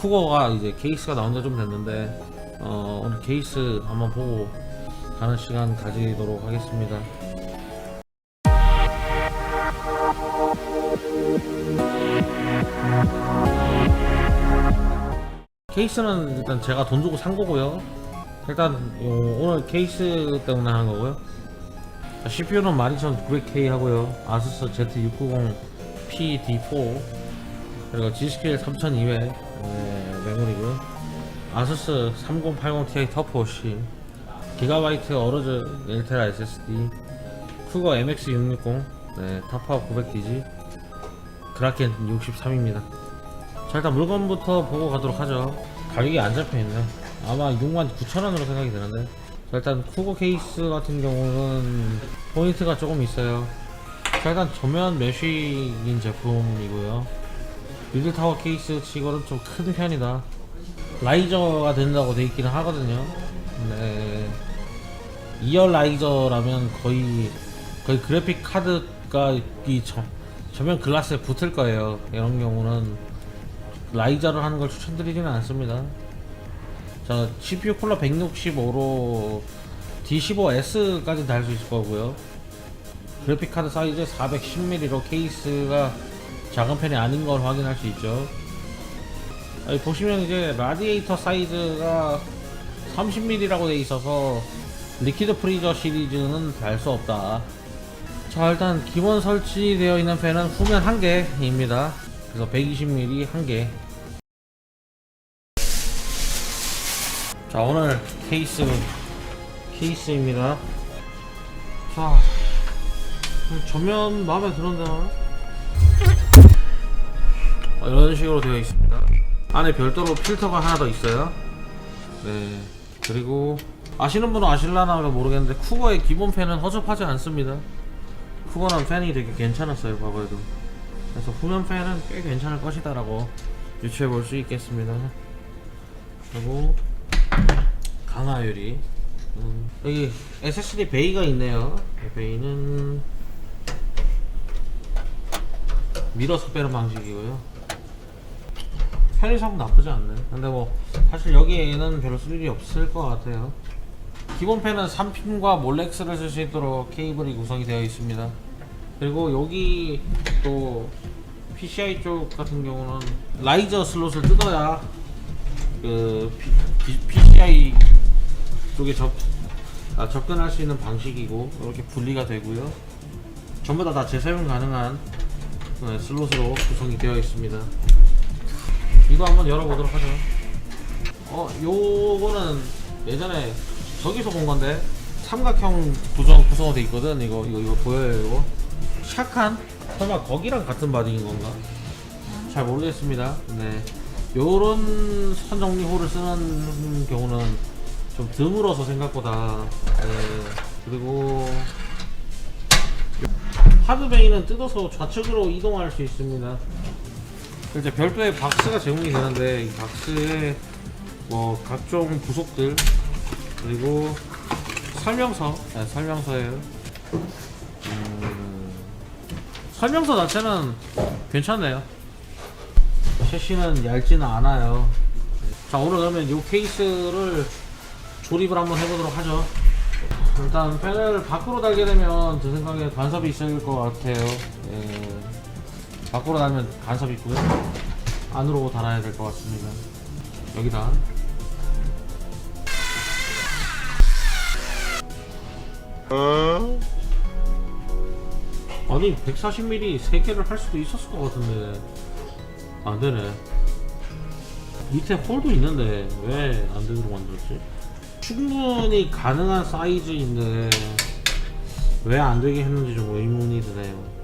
쿠거가 이제 케이스가 나온 지 좀 됐는데 어, 오늘 케이스 한번 보고 가는 시간 가지도록 하겠습니다. 케이스는 일단 제가 돈 주고 산 거고요. 일단 요- 오늘 케이스 때문에 하는 거고요. CPU는 12900K 하고요. 아수스 Z690 PD4 그리고 G스케일 3200 네, 메모리고요. 아수스 3080ti 터프 OC 기가바이트 어로즈 1테라 SSD 쿠거 MX660 네, 타파 900DG 그라켄 63입니다. 자 일단 물건부터 보고 가도록 하죠. 가격이 안 잡혀있네. 아마 69,000원으로 생각이 드는데. 자 일단 쿠거 케이스 같은 경우는 포인트가 조금 있어요. 자 일단 전면 메쉬인 제품이고요 미들타워 케이스 치고는 좀 큰 편이다 라이저가 된다고 돼 있기는 하거든요 네 2열 라이저라면 거의 거의 그래픽 카드가 이 저, 전면 글라스에 붙을 거예요 이런 경우는 라이저를 하는 걸 추천드리지는 않습니다. 자, CPU 쿨러 165로 D15S까지 달 수 있을 거고요. 그래픽 카드 사이즈 410mm로 케이스가 작은 편이 아닌 걸 확인할 수 있죠. 여기 보시면 이제 라디에이터 사이즈가 30mm라고 돼 있어서 리퀴드 프리저 시리즈는 달 수 없다. 자 일단 기본 설치되어 있는 팬은 후면 한 개입니다. 그래서 120mm 한 개. 자 오늘 케이스 케이스입니다. 자 전면 마음에 어, 이런 식으로 되어 있습니다. 안에 별도로 필터가 하나 더 있어요. 네 그리고 아시는 분은 아실라나 모르겠는데 쿠거의 기본 팬은 허접하지 않습니다. 쿠거는 팬이 되게 괜찮았어요 과거에도. 그래서 후면 팬은 꽤 괜찮을 것이다 라고 유추해 볼 수 있겠습니다. 그리고 강화 유리. 음, 여기 SSD 베이가 있네요. 이 베이는 밀어서 빼는 방식이고요. 편의성 나쁘지 않네. 근데 뭐 사실 여기에는 별로 쓸 일이 없을 것 같아요. 기본 팬은 3핀과 몰렉스를 쓸 수 있도록 케이블이 구성이 되어 있습니다. 그리고 여기 또 PCI 쪽 같은 경우는 라이저 슬롯을 뜯어야 그 PCI 쪽에 접, 아, 접근할 수 있는 방식이고 이렇게 분리가 되고요. 전부 다 다 재사용 가능한 네, 슬롯으로 구성이 되어 있습니다. 이거 한번 열어보도록 하죠. 어, 요거는 예전에 저기서 본 건데 삼각형 구성 구성으로 돼 있거든. 이거 이거 이거 보여요 이거. 샥한 설마 거기랑 같은 바디인 건가? 잘 모르겠습니다. 네. 요런 선 정리호를 쓰는 경우는 좀 드물어서 생각보다. 네. 그리고 하드베이는 뜯어서 좌측으로 이동할 수 있습니다. 이제 별도의 박스가 제공이 되는데 이 박스에 뭐 각종 부속들 그리고 설명서 네, 설명서예요. 음, 설명서 자체는 괜찮네요. 셰시는 얇지는 않아요. 자 오늘 그러면 이 케이스를 조립을 한번 해보도록 하죠. 일단 팬을 밖으로 달게 되면 제 생각에 간섭이 있을 것 같아요. 예. 밖으로 달면 간섭이 있고요. 안으로 달아야 될 것 같습니다. 여기다. 아니 140mm 3개를 할 수도 있었을 것 같은데 안 되네. 밑에 홀도 있는데 왜 안 되도록 만들었지? 충분히 가능한 사이즈인데 왜 안 되게 했는지 좀 의문이 드네요.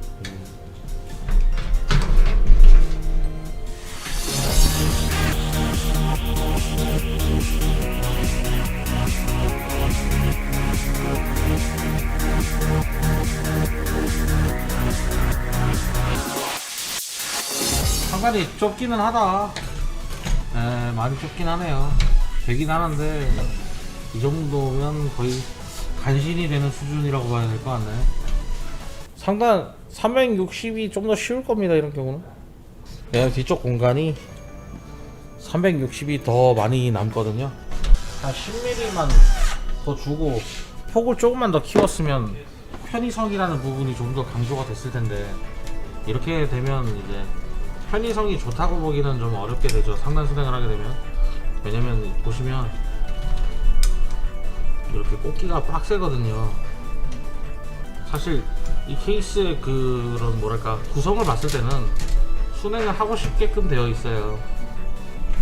상당히 좁기는 하다. 에, 많이 좁긴 하네요. 되긴 하는데 이 정도면 거의 간신히 되는 수준이라고 봐야 될 것 같네. 상단 360이 좀 더 쉬울 겁니다. 이런 경우는. 네, 뒤쪽 공간이 360이 더 많이 남거든요. 한 10mm만 더 주고 폭을 조금만 더 키웠으면 편의성이라는 부분이 좀 더 강조가 됐을 텐데 이렇게 되면 이제 편의성이 좋다고 보기는 좀 어렵게 되죠. 상단 수행을 하게 되면 왜냐면 보시면 이렇게 꽂기가 빡세거든요. 사실 이 케이스의 그런 뭐랄까 구성을 봤을 때는 순행을 하고 싶게끔 되어 있어요.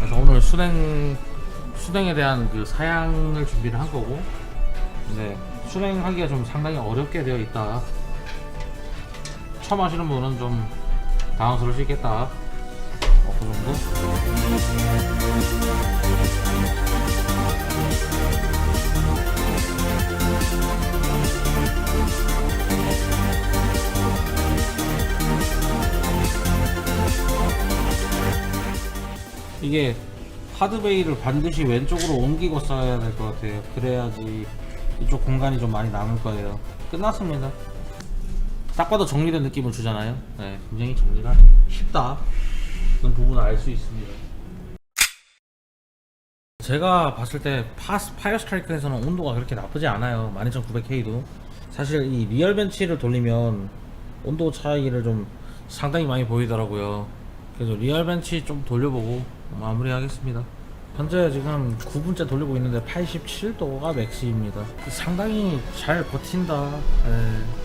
그래서 오늘 순행 순행에 대한 그 사양을 준비를 한 거고, 근데 순행하기가 좀 상당히 어렵게 되어 있다. 처음 하시는 분은 좀 당황스러울 수 있겠다. 어, 그 정도? 이게 하드베이를 반드시 왼쪽으로 옮기고 써야 될 것 같아요. 그래야지 이쪽 공간이 좀 많이 남을 거예요. 끝났습니다. 딱 봐도 정리된 느낌을 주잖아요. 네, 굉장히 정리가 쉽다. 그런 부분을 알 수 있습니다. 제가 봤을 때 파이어 스트라이크에서는 온도가 그렇게 나쁘지 않아요. 12900K도 사실 이 리얼 벤치를 돌리면 온도 차이를 좀 상당히 많이 보이더라고요. 그래서 리얼 벤치 좀 돌려보고 마무리하겠습니다. 현재 지금 9분째 돌리고 있는데 87도가 맥스입니다. 상당히 잘 버틴다. 예.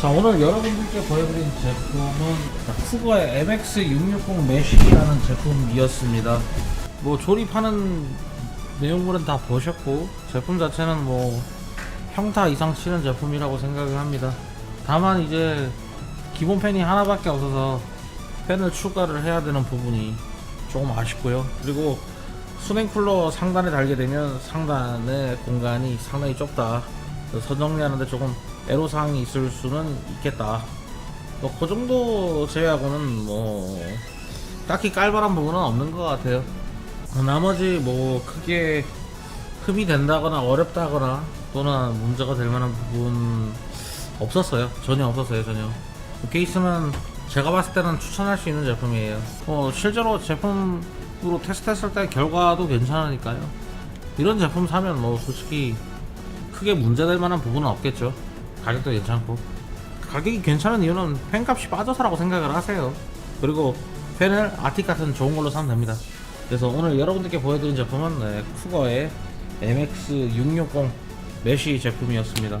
자 오늘 여러분들께 보여드린 제품은 쿠거의 MX660 매식이라는 제품이었습니다. 뭐 조립하는 내용물은 다 보셨고 제품 자체는 뭐 평타 이상 치는 제품이라고 생각을 합니다. 다만 이제 기본 팬이 하나밖에 없어서 팬을 추가를 해야 되는 부분이 조금 아쉽고요. 그리고 수냉 쿨러 상단에 달게 되면 상단의 공간이 상당히 좁다. 선정리하는데 조금 애로사항이 있을 수는 있겠다. 뭐 그 정도 제외하고는 뭐 딱히 깔발한 부분은 없는 것 같아요. 어, 나머지 뭐 크게 흠이 된다거나 어렵다거나 또는 문제가 될 만한 부분 없었어요. 전혀 없었어요. 전혀. 케이스는 제가 봤을 때는 추천할 수 있는 제품이에요. 어, 실제로 제품으로 테스트했을 때 결과도 괜찮으니까요. 이런 제품 사면 뭐 솔직히 크게 문제될 만한 부분은 없겠죠. 가격도 괜찮고. 가격이 괜찮은 이유는 팬값이 빠져서라고 생각을 하세요. 그리고 팬을 아틱 같은 좋은 걸로 사면 됩니다. 그래서 오늘 여러분들께 보여드린 제품은 네, 쿠거의 MX660 메쉬 제품이었습니다.